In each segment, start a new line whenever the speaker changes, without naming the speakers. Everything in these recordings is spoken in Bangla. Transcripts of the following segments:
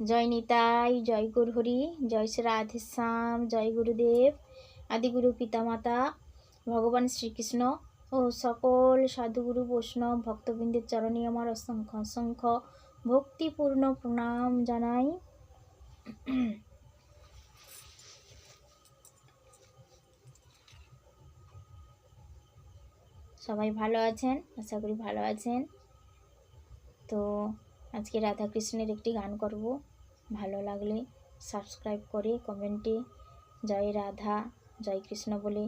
জয় নিতাই, জয় গুরুহরি জয় শ্রী রাধেশ্যাম জয় গুরুদেব আদিগুরু পিতামাতা, ভগবান শ্রীকৃষ্ণ ও সকল সাধুগুরু, বৈষ্ণব ভক্তবৃন্দের চরণে আমার অসংখ্য অসংখ্য ভক্তিপূর্ণ প্রণাম জানাই। সবাই ভালো আছেন? আশা করি ভালো আছেন। তো আজকে রাধা কৃষ্ণের একটি গান করব। ভালো লাগলে সাবস্ক্রাইব করে কমেন্টে জয় রাধা, জয় কৃষ্ণ বলে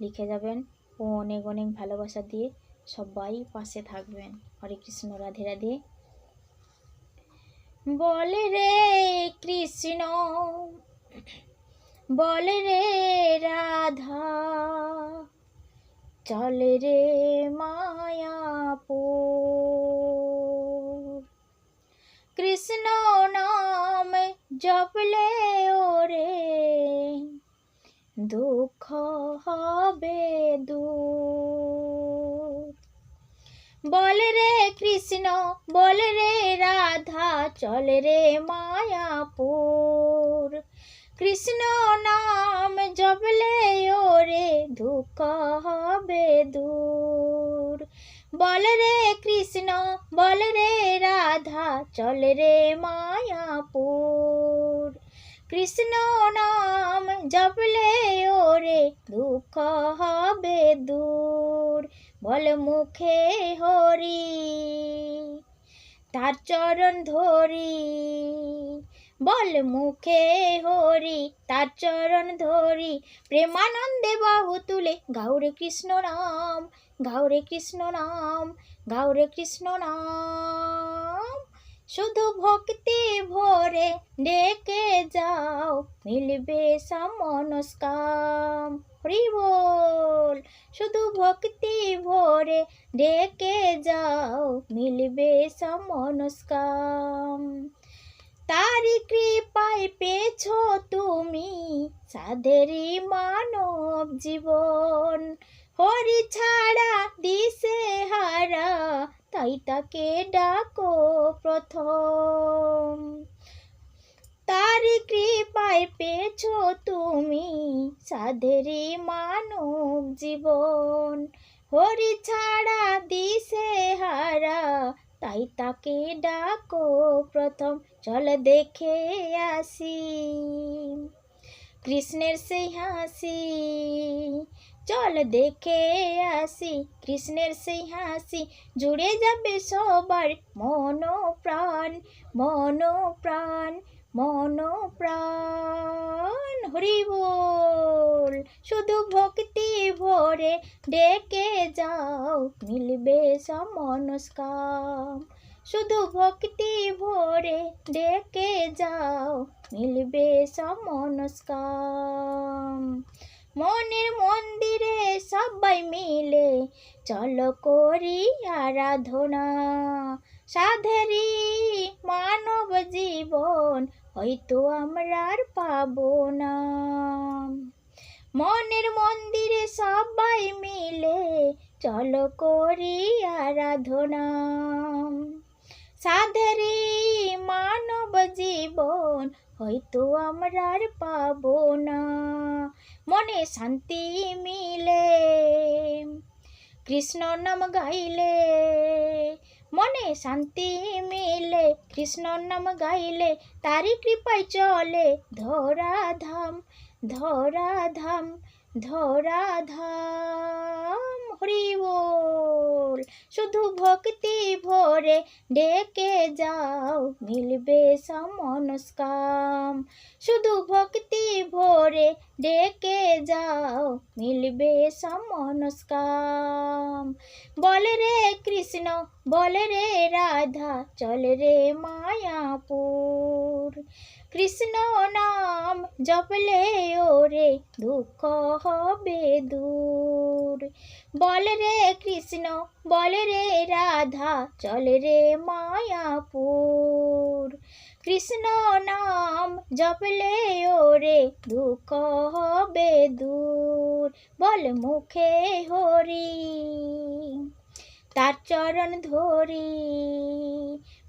লিখে যাবেন ও অনেক অনেক ভালোবাসা দিয়ে সবাই পাশে থাকবেন। হরে কৃষ্ণ, রাধে রাধে। বলে রে কৃষ্ণ, বলে রে রাধা, চলে রে মায়াপুর কৃষ্ণ নাম জপলে ওরে। দুঃখ হবে দূর। বলে রে কৃষ্ণ, বলে রে রাধা, চলে রে মায়াপুর। কৃষ্ণ নাম জপলে ওরে, দুঃখ হবে দূর। বল রে কৃষ্ণ, বল রে রাধা, চল রে মায়াপুর। কৃষ্ণ নাম জপলে ওরে দুঃখ হবে দূর। বল মুখে হরি, তার চরণ ধরি। বল মুখে হরি, তার চরণ ধরি। প্রেমানন্দে বাহু তুলে গাউরে কৃষ্ণ নাম গাউরে কৃষ্ণ নাম গাউরে কৃষ্ণ নাম। শুধু ভক্তি ভরে ডেকে যাও, মিলবে সমনস্কাম। হরি বল শুধু ভক্তি ভরে ডেকে যাও, মিলবে সমনস্কাম। তারি কৃপায় পেছ তুমি সাধেরি মানব জীবন। হরি ছাড়া দিশে হারা, তাই তাকে ডাকো প্রথম। তারি কৃপায় পেছ তুমি সাধেরি মানব জীবন। হরি ছাড়া দিশে হারা, তাই তাকে ডাকো প্রথম। চল দেখে আসি, কৃষ্ণের সেই হাসি। চল দেখে আসি, কৃষ্ণের সেই হাসি জুড়ে যাবে সবার মন প্রাণ মন প্রাণ মন প্রাণ হরি বল, শুধু ভক্তি ভরে ডেকে যাও, মিলবে সমনস্কাম। শুধু ভক্তি ভরে ডেকে যাও, মিলবে সমনস্কাম। সবাই মিলে। চলো করি আরাধনা। সাধেরি মানব জীবন, হয়তো আমরা আর পাবো না। মনের মন্দিরে সবাই মিলে চলো করি আরাধনা। সাধেরি মানব জীবন, হয়তো আমরা আর পাবো না। মনে শান্তি মিলে কৃষ্ণ নাম গাইলে মনে শান্তি মিলে। কৃষ্ণ নাম গাইলে তারি কৃপায় চলে। ধরা ধাম ধরা ধাম ধরা হরি বল শুধু ভক্তি ভরে ডেকে যাও, মিলবে সমনস্কাম। শুধু ভক্তি ভরে ডেকে যাও, মিলবে সমনস্কাম। বলে রে কৃষ্ণ, বলে রে রাধা, চল রে মায়াপুর। কৃষ্ণ নাম জপলে ওরে দুঃখ হবে দূর। বল রে কৃষ্ণ, বল রে রাধা, চল রে মায়াপুর। কৃষ্ণ নাম জপলে ওরে দুঃখ হবে দূর। বল মুখে হরি। তার চরণ ধরি,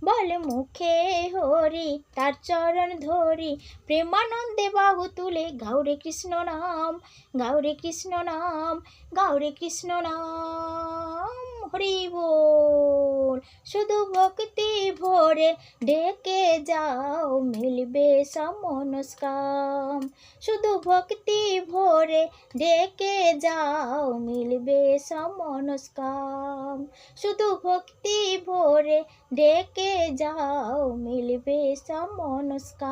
বল মুখে হরি, তার চরণ ধরি। প্রেমানন্দে বাহু তুলে, গাউরে কৃষ্ণ নাম, গাউরে কৃষ্ণ নাম, গাউরে কৃষ্ণ নাম, হরি বল। শুধু ভক্তি ভরে ডেকে যাও, মিলবে সমনস্কাম। শুধু ভক্তি ভরে ডেকে যাও, মিলবে সমনস্কাম। শুধু ভক্তি ভরে ডেকে যাও, মিলবে সমনস্কাম।